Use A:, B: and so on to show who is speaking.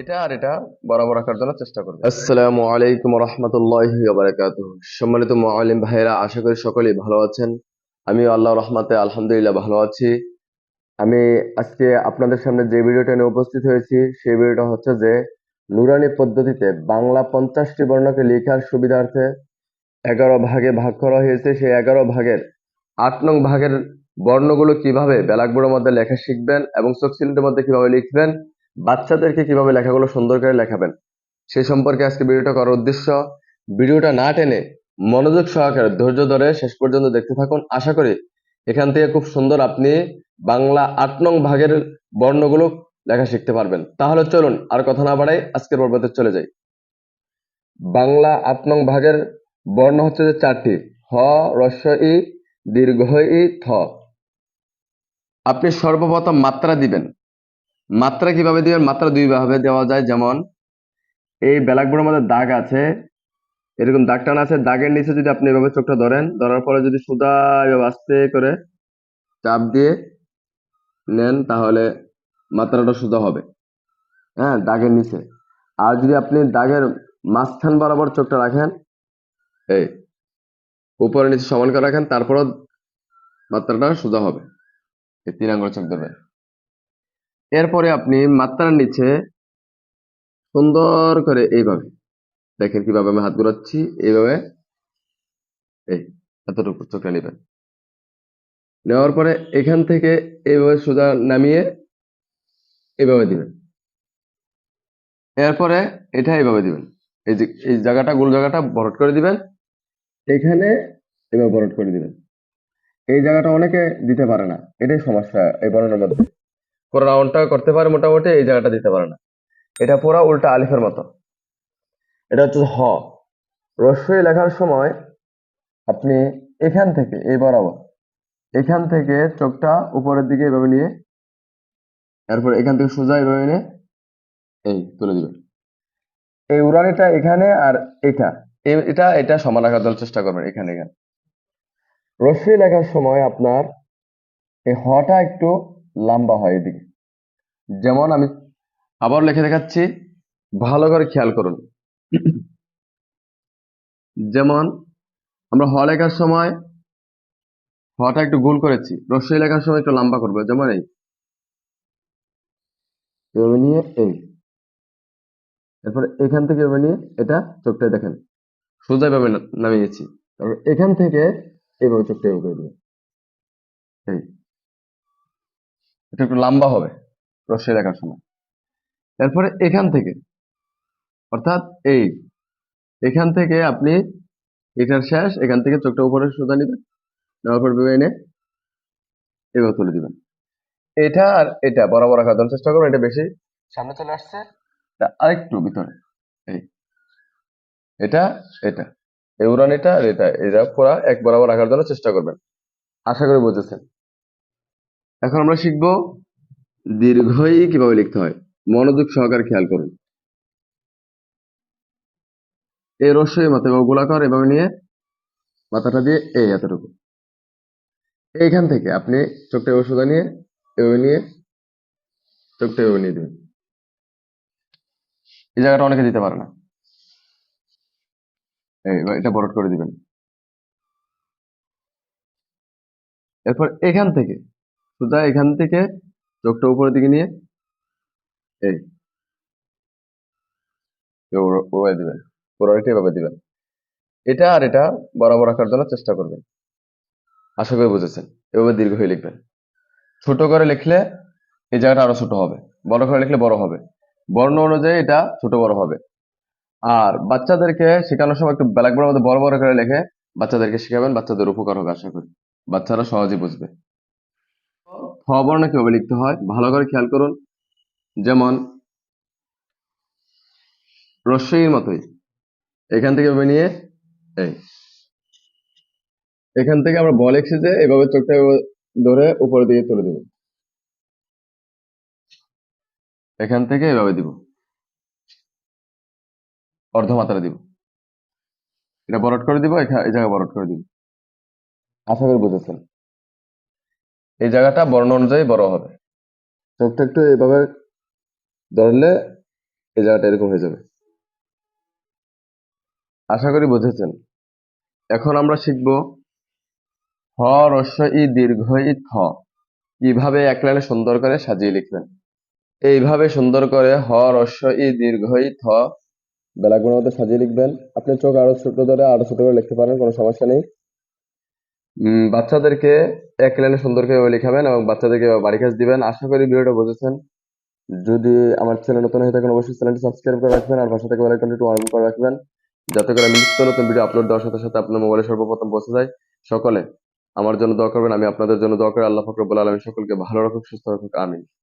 A: এটা আর এটা বরাবর রাখার জন্য চেষ্টা করবে। আসসালামু আলাইকুম রহমতুল্লাহি সম্মানিত মুআল্লিম ভাইরা আশা করি সকলেই ভালো আছেন। আমি আল্লাহ রহমাতে আলহামদুলিল্লাহ ভালো আছি। আমি আজকে আপনাদের সামনে যে ভিডিওটা নিয়ে উপস্থিত হয়েছি, সেই ভিডিওটা হচ্ছে যে নুরানি পদ্ধতিতে বাংলা পঞ্চাশটি বর্ণকে লেখার সুবিধার্থে এগারো ভাগে ভাগ করা হয়েছে। সেই এগারো ভাগের আট নং ভাগের বর্ণগুলো কীভাবে ব্ল্যাকবোর্ডের মধ্যে লেখা শিখবেন এবং চোখসিলেটের মধ্যে কীভাবে লিখবেন বাচ্চাদেরকে কীভাবে লেখাগুলো সুন্দর করে লেখাবেন, সে সম্পর্কে আজকে ভিডিওটা করার উদ্দেশ্য, ভিডিওটা না টেনে মনোযোগ সহকারে ধৈর্য ধরে শেষ পর্যন্ত দেখতে থাকুন। আশা করি এখান থেকে খুব সুন্দর আপনি বাংলা আট নং ভাগের বর্ণগুলো লেখা শিখতে পারবেন। তাহলে চলুন আর কথা না বাড়াই আজকের পর্বতে চলে যাই। বাংলা আট নং ভাগের বর্ণ হচ্ছে যে চারটি, হ রস্য ই, দীর্ঘ, ই, থ। আপনি সর্বপ্রথম মাত্রা দিবেন। মাত্রা কীভাবে দিবেন মাত্রা দুই ভাবে দেওয়া যায়। যেমন, এই ব্ল্যাকবোর্ডের মধ্যে দাগ আছে। এরকম দাগ টানা আছে। দাগের নিচে যদি আপনি এভাবে চোখটা ধরেন, ধরার পরে যদি সোজা এভাবে আস্তে করে চাপ দিয়ে নেন, তাহলে মাত্রাটা সোজা হবে। হ্যাঁ দাগের নিচে। আর যদি আপনি দাগের মাঝখান বরাবর চোখটা রাখেন, এই উপরে নিচে সমান করে রাখেন, তারপরও মাত্রাটা সোজা হবে। এই তিন আঙ্গুল চোখ ধরবেন। এরপরে আপনি মাত্রার নিচে সুন্দর করে এইভাবে দেখেন কীভাবে আমি হাত ঘুরাচ্ছি, এইভাবে এই এতটুকু চোখটা নেবেন। নেওয়ার পরে এখান থেকে এইভাবে সোজা নামিয়ে এইভাবে দিবেন। এরপরে এটা এইভাবে দিবেন। এই যে, এই জায়গাটা, গোল জায়গাটা ভরট করে দিবেন। এখানে এভাবে ভরট করে দিবেন। এই জায়গাটা অনেকে দিতে পারে না। এটাই সমস্যা এই বর্ণনার মধ্যে। পুরো রাউন্ডটা করতে পারে মোটামুটি, এই জায়গাটা দিতে পারে না। এটা পুরো উল্টা আলিফের মতো। এটা হচ্ছে হ। রস্যই লেখার সময় আপনি এখান থেকে, এই বরাবর, এখান থেকে চোখটা উপরের দিকে এভাবে নিয়ে, এরপর এখান থেকে সোজা এভাবে নিয়ে, এই তুলে দিবেন। এই উড়ানিটা এখানে আর এটা এটা এটা সমান রাখার জন্য চেষ্টা করবেন, এখানে এখানে। রস্যই লেখার সময় আপনার এই হটা একটু লম্বা হয় এদিকে। যেমন আমি আবার লিখে দেখাচ্ছি, ভালো করে খেয়াল করুন। যেমন আমরা হ লেখার সময়, হটা একটু গোল করেছি রস্যই লেখার সময় একটু লম্বা করব, যেমন এই। এভাবে নিয়ে এই। এরপর এখান থেকে এভাবে নিয়ে এটা চোখটা দেখেন। সোজা এভাবে নামিয়েছি। তারপর এখান থেকে এইভাবে চোখটা এভাবে করে এই। এটা একটু লম্বা হবে রস্যই লেখার সময়। এরপরে এখান থেকে, অর্থাৎ এই, এখান থেকে আপনি এটার শেষ, এখান থেকে চোখটা উপরে সোজা নিবেন, নেওয়ার পর এনে এভাবে তুলে দিবেন। এটা আর এটা, বরাবর রাখার জন্য চেষ্টা করবেন, এটা বেশি সামনে চলে আসছে। আরেকটু ভিতরে, এই, এটা এটা এই উড়ান এটা আর এটা এটা পুরা এক বরাবর রাখার জন্য চেষ্টা করবেন। আশা করি বুঝেছেন। এখন আমরা শিখব দীর্ঘই কীভাবে লিখতে হয়। মনোযোগ সহকারে খেয়াল করুন। এই রস্যই মাথা এভাবে গোলাকার এভাবে নিয়ে মাথাটা দিয়ে এই এতটুকু। এইখান থেকে আপনি চোখটা সোজা নিয়ে, এভাবে নিয়ে চোখটা এভাবে নিয়ে দিবেন। এই জায়গাটা অনেকে দিতে পারে না। এটা বরট করে দিবেন। এরপর এখান থেকে সোজা এখান থেকে চোখটা উপরের দিকে নিয়ে এই উড়াই দিবেন পুরোটা এভাবে দিবেন। এটা আর এটা বরাবর রাখার জন্য চেষ্টা করবেন। আশা করি বুঝেছেন। এভাবে দীর্ঘ হয়ে লিখবেন। ছোট করে লিখলে এই জায়গাটা আরও ছোট হবে। বড় করে লিখলে বড় হবে। বর্ণ অনুযায়ী এটা ছোট বড় হবে। আর বাচ্চাদেরকে শেখানোর সময় একটু ব্ল্যাকবোর্ডের মধ্যে বড় বড় করে লিখে বাচ্চাদেরকে শেখাবেন। বাচ্চাদের উপকার হবে, আশা করি। বাচ্চারা সহজেই বুঝবে। খ বর্ণ কীভাবে লিখতে হয়? ভালো করে খেয়াল করুন। যেমন রস্যইর মতোই। এখান থেকে এভাবে নিয়ে, এই। এখান থেকে আমরা বল এক্সেসে এভাবে চোখটা ধরে উপরের দিকে তুলে দিব। এখান থেকে এভাবে দিব। অর্ধমাত্রা দিব। এটা বরট করে দিব এই জায়গায় বরট করে দিব। আশা করি বুঝেছেন। এই জায়গাটা বর্ণ অনুযায়ী বড় হবে। চোখটা একটু এভাবে ধরলে এই জায়গাটা এরকম হয়ে যাবে। আশা করি বুঝেছেন। এখন আমরা শিখব হ রস্য ই, দীর্ঘ, ই, থ। কীভাবে এক লাইনে সুন্দর করে সাজিয়ে লিখবেন। এইভাবে সুন্দর করে হ রস্য ই, দীর্ঘ, ই, থ বেলাগুলোর মধ্যে সাজিয়ে লিখবেন। আপনি চোখ আরও ছোট ধরে আরও ছোট করে লিখতে পারেন, কোনো সমস্যা নেই। বাচ্চাদেরকে এক লাইনে সুন্দর করে লেখাবেন এবং বাচ্চাদেরকে বাড়ি কাজ দিবেন। আশা করি ভিডিওটা বুঝেছেন। যদি আমার চ্যানেল নতুন হয়ে থাকেন, অবশ্যই চ্যানেলটি সাবস্ক্রাইব করে রাখবেন আর পাশে থেকে আইকনটি অন করে রাখবেন। যাতে করে আমি নিত্য নতুন ভিডিও আপলোড দেওয়ার সাথে সাথে আপনার মোবাইলে সর্বপ্রথম পৌঁছে যায়। সকলে, আমার জন্য দোয়া করবেন, আমি আপনাদের জন্য দোয়া করে। আল্লাহ ফকরবুল আলমী সকলকে ভালো রাখুক, সুস্থ রাখুক, আমিন।